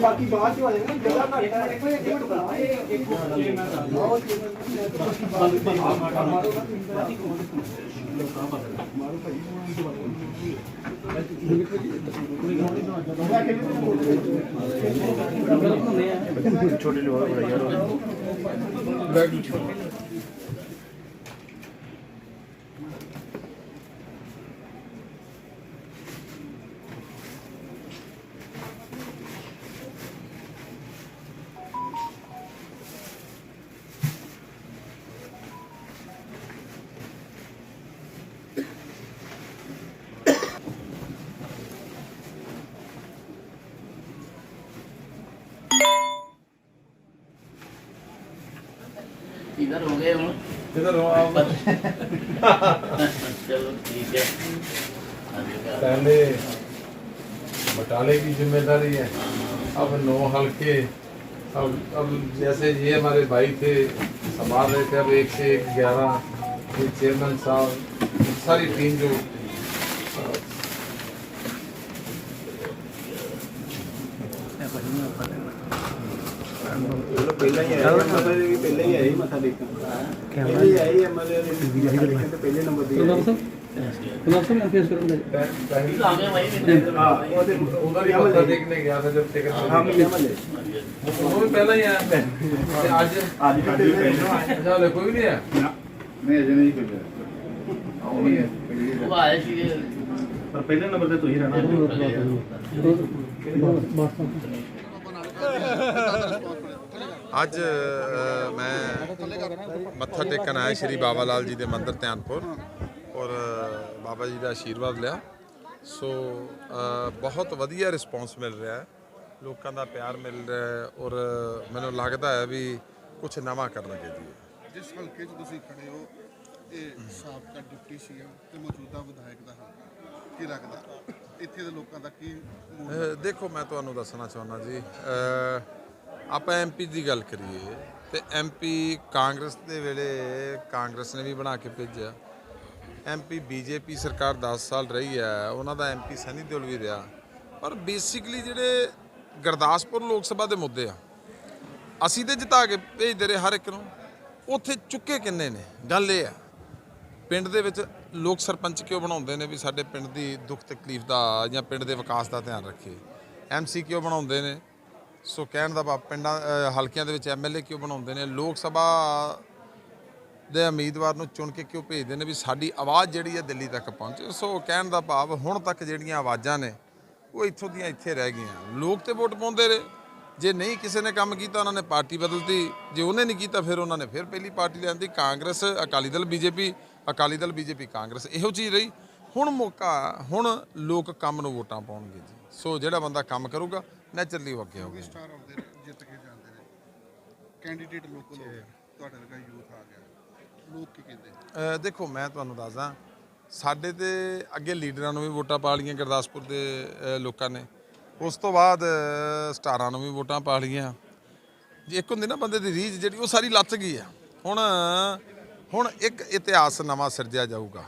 ਬਾਕੀ ਬਾਅਦ ਚ ਆ ਜਾਏਗਾ ਜਗ੍ਹਾ ਘੱਟ ਹੈ ਇੱਕ ਮਿੰਟ ਇੱਕ ਮਿੰਟ ਇੱਕ ਛੋਟੇ ਲੋਹਾ ਬੜਾ ਯਾਰ इधर हो गए हूँ इधर हो आप चलो ठीक है आगे का पहले बटाले की जिम्मेदारी है अब नौ हल्के अब अब जैसे ये हमारे भाई थे संभाल रहे थे अब एक से एक ग्यारह ये चेयरमैन साहब सारी टीम जो ਪਹਿਲੇ ਨੰਬਰ ਤੇ ਗੁਲਾਬ ਸਾਹਿਬ ਗੁਲਾਬ ਸਾਹਿਬ ਮੈਂ ਫੇਸ ਕਰੂੰਗਾ ਹਾਂ ਉਹਦੇ ਉਹਨਾਂ ਦੀ ਮੱਥਾ ਦੇਖਨੇ ਗਿਆ ਤਾਂ ਜਬ ਟੇਕਣ ਹਾਂ ਐਮਐਲਏ ਉਹ ਵੀ ਪਹਿਲਾਂ ਹੀ ਆਇਆ ਤੇ ਅੱਜ ਅੱਜ ਸਾਡੇ ਪਹਿਲਾਂ ਆਇਆ ਚਲੋ ਕੋਈ ਨਹੀਂ ਆਇਆ ਨਹੀਂ ਅਜੇ ਅੱਜ ਮੈਂ ਮੱਥਾ ਟੇਕਣ ਆਇਆ ਸ਼੍ਰੀ ਬਾਬਾ ਲਾਲ ਜੀ ਦੇ ਮੰਦਿਰ ਧਿਆਨਪੁਰ ਔਰ ਬਾਬਾ ਜੀ ਦਾ ਆਸ਼ੀਰਵਾਦ ਲਿਆ। ਸੋ ਬਹੁਤ ਵਧੀਆ ਰਿਸਪੌਂਸ ਮਿਲ ਰਿਹਾ ਹੈ। ਲੋਕਾਂ ਦਾ ਪਿਆਰ ਮਿਲ ਰਿਹਾ ਹੈ ਔਰ ਮੈਨੂੰ ਲੱਗਦਾ ਹੈ ਵੀ ਕੁਝ ਨਵਾਂ ਕਰਨਗੇ ਜੀ। ਜਿਸ ਹਲਕੇ 'ਚ ਤੁਸੀਂ ਖੜੇ ਹੋ ਇਹ ਸਾਬਕਾ ਡਿਪਟੀ ਸੀਐਮ ਤੇ ਮੌਜੂਦਾ ਵਿਧਾਇਕ ਦਾ ਹਲਕਾ ਕੀ ਲੱਗਦਾ? ਇੱਥੇ ਦੇ ਲੋਕਾਂ ਦਾ ਕੀ ਦੇਖੋ ਮੈਂ ਤੁਹਾਨੂੰ ਦੱਸਣਾ ਚਾਹੁੰਦਾ ਜੀ। ਆਪਾਂ ਐਮਪੀ ਦੀ ਗੱਲ ਕਰੀਏ ਤੇ ਐਮਪੀ ਕਾਂਗਰਸ ਦੇ ਵੇਲੇ ਕਾਂਗਰਸ ਨੇ ਵੀ ਬਣਾ ਕੇ ਭੇਜਿਆ। ਐਮਪੀ ਬੀਜੇਪੀ ਸਰਕਾਰ 10 ਸਾਲ ਰਹੀ ਹੈ, ਉਹਨਾਂ ਦਾ ਐਮਪੀ ਸਨੀ ਦਿਓਲ ਵੀ ਰਿਹਾ। ਪਰ ਬੇਸਿਕਲੀ ਜਿਹੜੇ ਗੁਰਦਾਸਪੁਰ ਲੋਕ ਸਭਾ ਦੇ ਮੁੱਦੇ ਆ, ਅਸੀਂ ਤੇ ਜਿਤਾ ਕੇ ਭੇਜਦੇ ਰਹੇ ਹਰ ਇੱਕ ਨੂੰ, ਉੱਥੇ ਚੁੱਕੇ ਕਿੰਨੇ ਨੇ? ਗੱਲ ਇਹ ਆ, ਪਿੰਡ ਦੇ ਵਿੱਚ ਲੋਕ ਸਰਪੰਚ ਕਿਉਂ ਬਣਾਉਂਦੇ ਨੇ ਵੀ ਸਾਡੇ ਪਿੰਡ ਦੀ ਦੁੱਖ ਤਕਲੀਫ ਦਾ ਜਾਂ ਪਿੰਡ ਦੇ ਵਿਕਾਸ ਦਾ ਧਿਆਨ ਰੱਖੇ? ਐਮਸੀ ਕਿਉਂ ਬਣਾਉਂਦੇ ਨੇ? ਸੋ ਕਹਿਣ ਦਾ ਭਾਵ ਪਿੰਡਾਂ ਹਲਕਿਆਂ ਦੇ ਵਿੱਚ ਐਮਐਲਏ ਕਿਉਂ ਬਣਾਉਂਦੇ ਨੇ? ਲੋਕ ਸਭਾ ਦੇ ਉਮੀਦਵਾਰ ਨੂੰ ਚੁਣ ਕੇ ਕਿਉਂ ਭੇਜਦੇ ਨੇ ਵੀ ਸਾਡੀ ਆਵਾਜ਼ ਜਿਹੜੀ ਹੈ ਦਿੱਲੀ ਤੱਕ ਪਹੁੰਚੇ? ਸੋ ਕਹਿਣ ਦਾ ਭਾਵ ਹੁਣ ਤੱਕ ਜਿਹੜੀਆਂ ਆਵਾਜ਼ਾਂ ਨੇ, ਉਹ ਇੱਥੋਂ ਦੀਆਂ ਇੱਥੇ ਰਹਿ ਗਈਆਂ। ਲੋਕ ਤੇ ਵੋਟ ਪਾਉਂਦੇ ਰਹੇ। ਜੇ ਨਹੀਂ ਕਿਸੇ ਨੇ ਕੰਮ ਕੀਤਾ, ਉਹਨਾਂ ਨੇ ਪਾਰਟੀ ਬਦਲਤੀ। ਜੇ ਉਹਨੇ ਨਹੀਂ ਕੀਤਾ, ਫਿਰ ਉਹਨਾਂ ਨੇ ਫਿਰ ਪਹਿਲੀ ਪਾਰਟੀ ਲਿਆਂਦੀ ਕਾਂਗਰਸ, ਅਕਾਲੀ ਦਲ, ਬੀਜੇਪੀ, ਅਕਾਲੀ ਦਲ, ਬੀਜੇਪੀ, ਕਾਂਗਰਸ, ਇਹੋ ਚੀਜ਼ ਰਹੀ। ਹੁਣ ਮੌਕਾ, ਹੁਣ ਲੋਕ ਕੰਮ ਨੂੰ ਵੋਟਾਂ ਪਾਉਣਗੇ ਜੀ। ਸੋ ਜਿਹੜਾ ਬੰਦਾ ਕੰਮ ਕਰੂਗਾ ਨੈਚੁਰਲੀ ਅੱਗੇ ਹੋਊਗਾ ਜੀ। ਸਟਾਰ ਆਉਂਦੇ ਨੇ ਜਿੱਤ ਕੇ ਜਾਂਦੇ ਨੇ। ਕੈਂਡੀਡੇਟ ਲੋਕਲ ਹੋ ਗਿਆ ਤੁਹਾਡੇ ਵਰਗਾ ਯੂਥ ਆ ਗਿਆ। ਲੋਕ ਕੀ ਕਹਿੰਦੇ? ਦੇਖੋ ਮੈਂ ਤੁਹਾਨੂੰ ਦੱਸਦਾ ਸਾਡੇ ਤੇ ਅੱਗੇ ਲੀਡਰਾਂ ਨੂੰ ਵੀ ਵੋਟਾਂ ਪਾ ਲਈਆਂ ਗੁਰਦਾਸਪੁਰ ਦੇ ਲੋਕਾਂ ਨੇ। ਉਸ ਤੋਂ ਬਾਅਦ ਸਟਾਰਾਂ ਨੂੰ ਵੀ ਵੋਟਾਂ ਪਾ ਲਈਆਂ। ਜੇ ਇੱਕ ਹੁੰਦੀ ਨਾ ਬੰਦੇ ਦੀ ਰੀਝ ਜਿਹੜੀ ਉਹ ਸਾਰੀ ਲੱਥ ਗਈ ਆ। ਹੁਣ ਹੁਣ ਇੱਕ ਇਤਿਹਾਸ ਨਵਾਂ ਸਿਰਜਿਆ ਜਾਊਗਾ।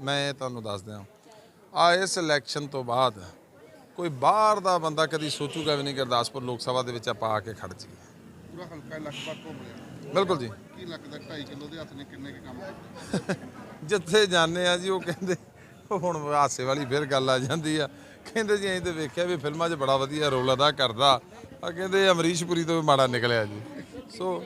ਮੈਂ ਤੁਹਾਨੂੰ ਦੱਸ ਦਿਆਂ ਆ ਇਸ ਇਲੈਕਸ਼ਨ ਤੋਂ ਬਾਅਦ ਕੋਈ ਬਾਹਰ ਦਾ ਬੰਦਾ ਕਦੀ ਸੋਚੂਗਾ ਵੀ ਨਹੀਂ ਗੁਰਦਾਸਪੁਰ ਲੋਕ ਸਭਾ ਦੇ ਵਿੱਚ ਆਪਾਂ ਆ ਕੇ ਖੜ ਜਾਈਏ। ਪੂਰਾ ਹਲਕਾ ਲਗਭਗ ਘੁੰਮ ਲਿਆ। ਬਿਲਕੁਲ ਜੀ। ਕੀ ਲੱਗਦਾ 2.5 ਕਿਲੋ ਦੇ ਹੱਥ ਨੇ ਕਿੰਨੇ ਕੁ ਕੰਮ ਕੀਤੇ ਜਿੱਥੇ ਜਾਂਦੇ ਆ ਜੀ ਉਹ ਕਹਿੰਦੇ ਉਹ ਹੁਣ ਹਾਸੇ ਵਾਲੀ ਫਿਰ ਗੱਲ ਆ ਜਾਂਦੀ ਆ। ਕਹਿੰਦੇ ਜੀ ਅਸੀਂ ਤੇ ਵੇਖਿਆ ਵੀ ਫਿਲਮਾਂ 'ਚ ਬੜਾ ਵਧੀਆ ਰੋਲ ਅਦਾ ਕਰਦਾ। ਆ ਕਹਿੰਦੇ ਅਮਰੀਸ਼ ਪੁਰੀ ਤੋਂ ਵੀ ਮਾੜਾ ਨਿਕਲਿਆ ਜੀ। ਸੋ